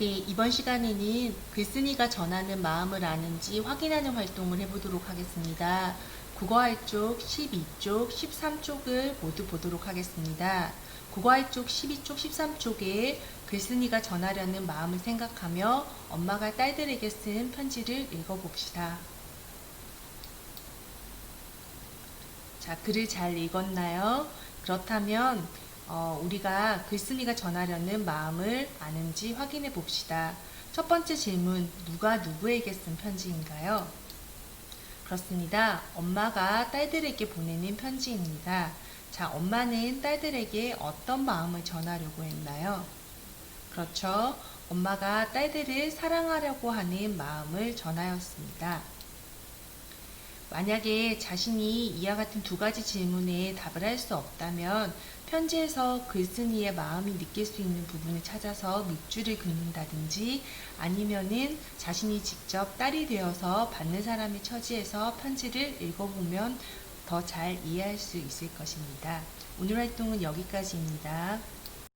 네, 이번 시간에는 글쓴이가 전하는 마음을 아는지 확인하는 활동을 해보도록 하겠습니다. 국어할 쪽 12쪽, 13쪽을 모두 보도록 하겠습니다. 국어할 쪽 12쪽, 13쪽에 글쓴이가 전하려는 마음을 생각하며 엄마가 딸들에게 쓴 편지를 읽어봅시다. 자, 글을 잘 읽었나요? 그렇다면 어, 우리가 글쓴이가 전하려는 마음을 아는지 확인해 봅시다. 첫 번째 질문, 누가 누구에게 쓴 편지인가요? 그렇습니다. 엄마가 딸들에게 보내는 편지입니다. 자, 엄마는 딸들에게 어떤 마음을 전하려고 했나요? 그렇죠. 엄마가 딸들을 사랑하려고 하는 마음을 전하였습니다. 만약에 자신이 이와 같은 두 가지 질문에 답을 할 수 없다면 편지에서 글쓴이의 마음이 느낄 수 있는 부분을 찾아서 밑줄을 긋는다든지 아니면은 자신이 직접 딸이 되어서 받는 사람의 처지에서 편지를 읽어보면 더 잘 이해할 수 있을 것입니다. 오늘 활동은 여기까지입니다.